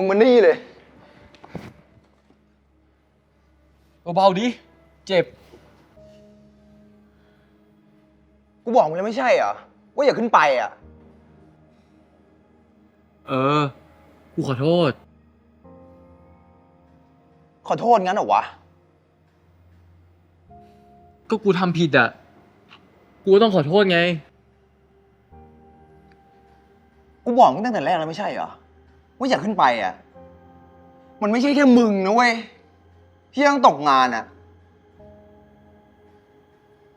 มึงมานี่เลยเบาๆดิ เจ็บ กูบอกมึงแล้วไม่ใช่เหรอว่าอย่าขึ้นไปอะ เออ กูขอโทษ ขอโทษงั้นเหรอวะ ก็กูทำผิดอะ กูก็ต้องขอโทษไง กูบอกมึงตั้งแต่แรกแล้วไม่ใช่เหรอ ว่าอย่าขึ้นไปอะ มันไม่ใช่แค่มึงนะเว้ย ที่ต้องตกงานอะ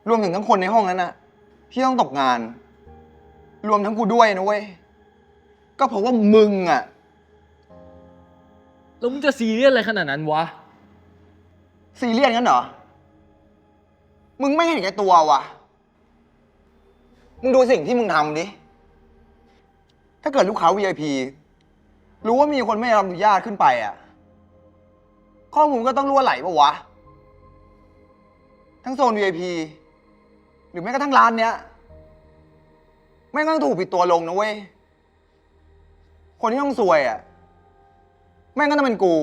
รวมถึงทั้งคนในห้องนั้นอะ ที่ต้องตกงาน รวมทั้งกูด้วยนะเว้ย ก็เพราะว่ามึงอะ แล้วมึงจะซีเรียสอะไรขนาดนั้นวะ ซีเรียสงั้นเหรอ มึงไม่เห็นแก่ตัววะมึงดูสิ่งที่มึงทำดิ ถ้าเกิดลูกค้า VIP รู้ว่ามีคนไม่รับอนุญาตขึ้นไปอะ ข้อมูลก็ต้องรั่วไหลปะวะ ทั้งโซน VIP หรือแม้กระทั่งร้านเนี้ยไม่งต้องถูกปิดตัวลงนะเว้ย คนที่ต้องซวยอะ แม่งก็ต้องเป็นกู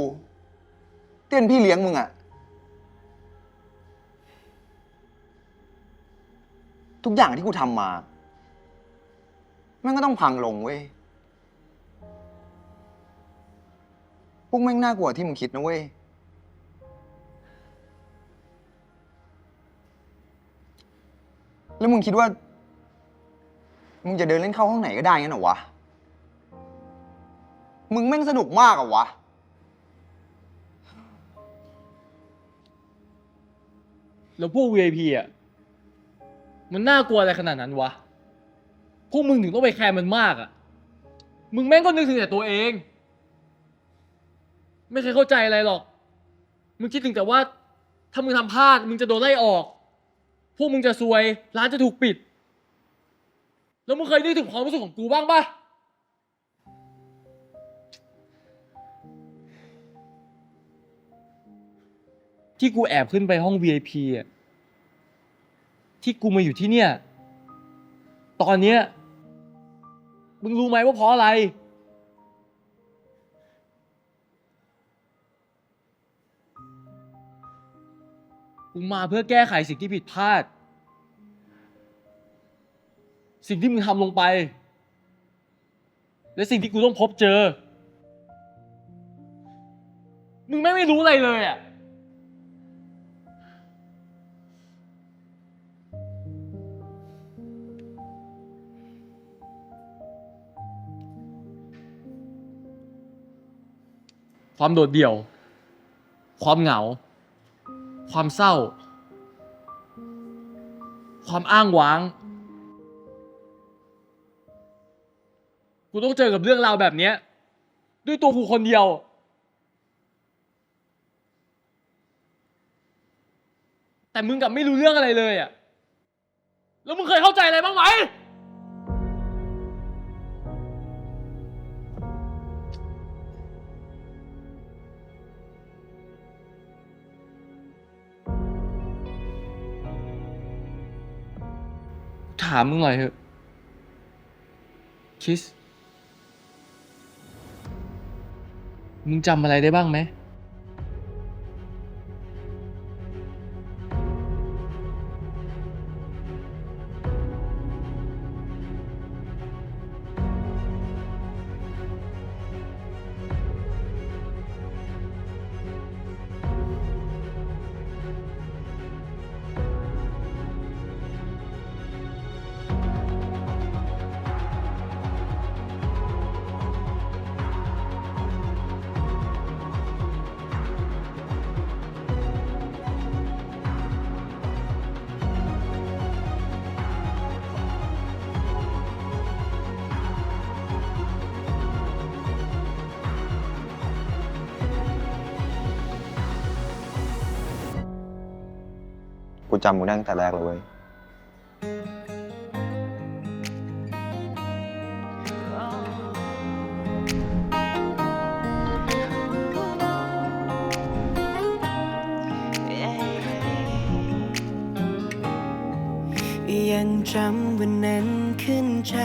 เตี้ยนพี่เลี้ยงมึงอะ ทุกอย่างที่กูทำมา แม่งก็ต้องพังลงเว้ย พวกแม่งน่ากลัวที่มึงคิดนะเว้ย แล้วมึงคิดว่า มึงจะเดินเล่นเข้าห้องไหนก็ได้งั้นเหรอวะ มึงแม่งสนุกมากอะวะ แล้วพวก VIP อะ มันน่ากลัวอะไรขนาดนั้นวะ พวกมึงถึงต้องไปแคร์มันมากอะ มึงแม่งก็นึกถึงแต่ตัวเอง ไม่เคยเข้าใจอะไรหรอก มึงคิดถึงแต่ว่า ถ้ามึงทำพลาด มึงจะโดนไล่ออก พวกมึงจะซวย ร้านจะถูกปิด แล้วมึงเคยนึกถึงความรู้สึกของกูบ้างปะที่กูแอบขึ้นไปห้อง VIP อะที่กูมาอยู่ที่เนี่ย ตอนเนี้ย มึงรู้ไหมว่าเพราะอะไร กูมาเพื่อแก้ไขสิ่งที่ผิดพลาด สิ่งที่มึงทำลงไป และสิ่งที่กูต้องพบเจอ มึงไม่ไม่รู้อะไรเลยอะ ความโดดเดี่ยว ความเหงา ความเศร้า ความอ้างว้าง กูต้องเจอกับเรื่องราวแบบเนี้ย ด้วยตัวกูคนเดียว แต่มึงกลับไม่รู้เรื่องอะไรเลยอะแล้วมึงเคยเข้าใจอะไรบ้างไหม ถามมึงหน่อยเถอะ คิส มึงจำอะไรได้บ้างไหม กูจำมึงได้ตั้งแต่แรกเลยเว้ย ยังจำวันนั้นขึ้นใจ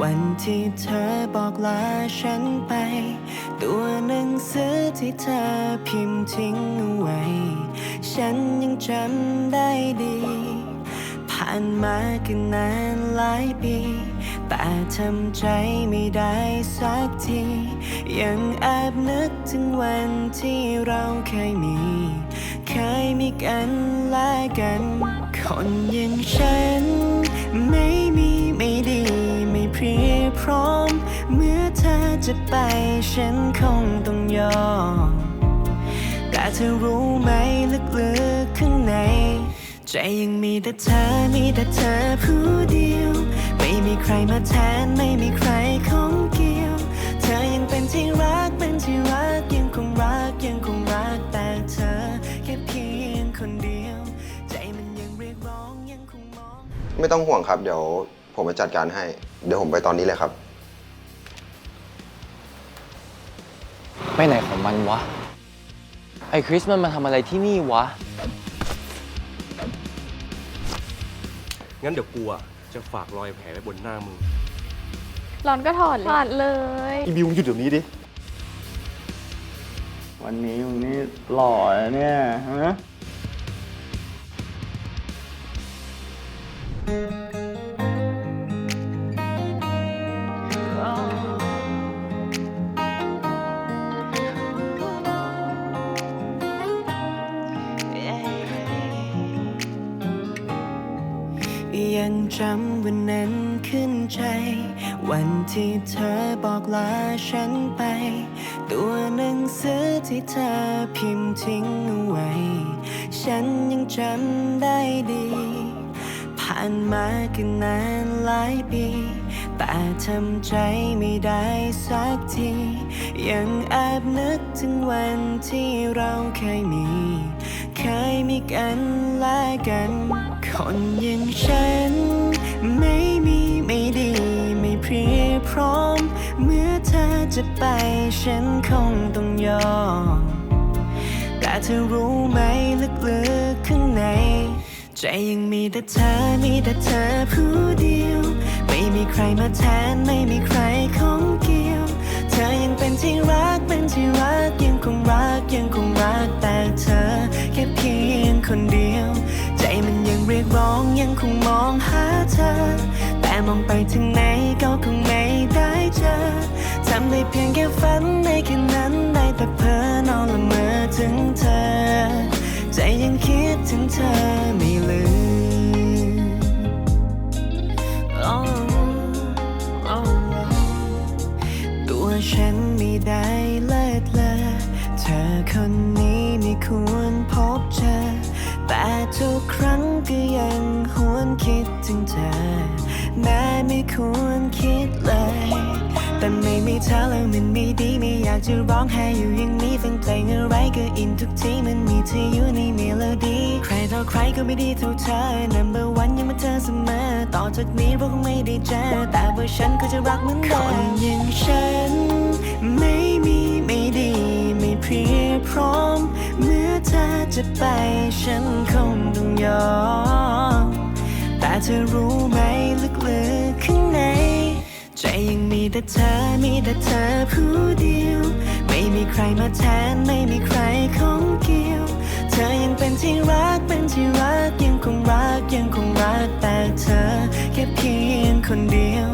วันที่เธอบอกลาฉันไป ตัวหนังสือที่เธอพิมพ์ทิ้งเอาไว้ ฉันยังจำได้ดี ผ่านมาก็นานหลายปี แต่ทำใจไม่ได้สักที ยังแอบนึกถึงวันที่เราเคยมี เคยมีกันและกัน คนอย่างฉัน ไม่มีไม่ดีไม่เพรียพร้อม เมื่อเธอจะไปฉันคงต้องยอม แต่เธอรู้ไหมลึกๆข้างใน ใจยังมีแต่เธอมีแต่เธอผู้เดียว ไม่มีใครมาแทนไม่มีใครของเกี่ยว เธอยังเป็นที่รักเป็นที่รักยังคงรักยังคงรักแต่เธอแค่เพียงคนเดียว ไม่ต้องห่วงครับ เดี๋ยวผมจะจัดการให้ เดี๋ยวผมไปตอนนี้เลยครับ ไปไหนของมันวะ ไอ้คริสมันมาทำอะไรที่นี่วะ งั้นเดี๋ยวกูอะจะฝากรอยแผลไว้บนหน้ามึง ร้อนก็ถอดเลยถอดเลย อีบิวหยุดเดี๋ยวนี้ดิ วันนี้มึงนี่หล่อนะเนี่ยฮะ ยังจำวันนั้นขึ้นใจ วันที่เธอบอกลาฉันไป ตัวหนังสือที่เธอพิมพ์ทิ้งเอาไว้ ฉันยังจำได้ดีานมาก็นนานหลายปี แต่ทำใจไม่ได้สักที ยังแอบนึกถึงวันที่เราเคยมี เคยมีกันและกัน คนอย่างฉัน ไม่มีไม่ดีไม่เพรียพร้อม เมื่อเธอจะไปฉันคงต้องยอมแต่เธอรู้ไหมลึกๆข้างใน ใจยังมีแต่เธอ มีแต่เธอผู้เดียว ไม่มีใครมาแทน ไม่มีใครของเกี่ยว เธอยังเป็นที่รัก เป็นที่รัก ยังคงรัก ยังคงรัก แต่เธอแค่เพียงคนเดียว ใจมันยังเรียกร้อง ยังคงมองหาเธอ แต่มองไปถึงไหนก็คงไม่ได้เจอ ทำได้เพียงแค่ฝันได้แค่นั้น ได้แต่เพ้อนอนละเมอถึงเธอ ใจยังคิดถึงเธอไม่ลืม Oh, oh, oh. ตัวฉันไม่ได้เลิศเลอเธอคนนี้ไม่ควรพบเจอ แต่ทุกครั้งก็ยังหวนคิดถึงเธอแม้ไม่ควร มีเธอแล้วมันไม่ดีไม่อยากจะร้องไห้อยู่อย่างนี้ฟังเพลงอะไรก็อินทุกทีมันมีเธออยู่ในเมโลดี้ใครต่อใครก็ไม่ดีเท่าเธอ number one ยังมาเธอเสมอ ต่อจากนี้เราคงไม่ได้เจอ แต่ว่าฉันก็จะรักเหมือนเดิมคนอย่างฉัน ไม่มีไม่ดี ไม่เพรียบพร้อม เมื่อเธอจะไปฉันคงต้องยอมแต่เธอรู้ไหมลึกๆข้างในใจยัง แต่เธอมีแต่เธอผู้เดียว ไม่มีใครมาแทนไม่มีใครของเกี่ยว เธอยังเป็นที่รักเป็นที่รักยังคงรักยังคงรักแต่เธอแค่เพียงคนเดียว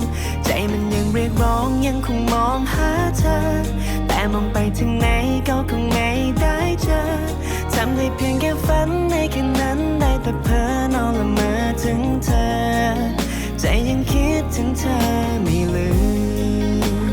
ใจมันยังเรียกร้องยังคงมองหาเธอ แต่มองไปถึงไหนก็คงไม่ได้เจอทำได้เพียงแค่ฝันในแค่นั้นได้แต่เพ้อนอนละเมอถึงเธอ ใจยังคิดถึงเธอไม่ลืม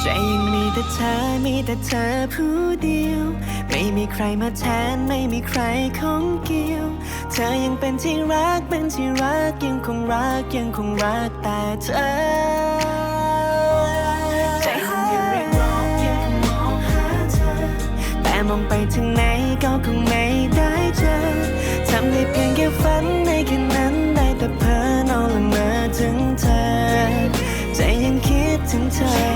ใจยังมีแต่เธอมีแต่เธอผู้เดียว ม่มีใครมาแทนไม่มีใครของเกี่ยว เธอยังเป็นที่รักเป็นที่รักยังคงรักยังคงรักแต่เธอใจมันยังเรียกร้องยังคงมองหาเธอแต่มองไปถึงไหนก็คงไม่ได้เจอ ทำได้เพียงแค่ฝันในแค่นั้นได้แต่เพ้อนอนละเมอถึงเธอ ใจยังคิดถึงเธอ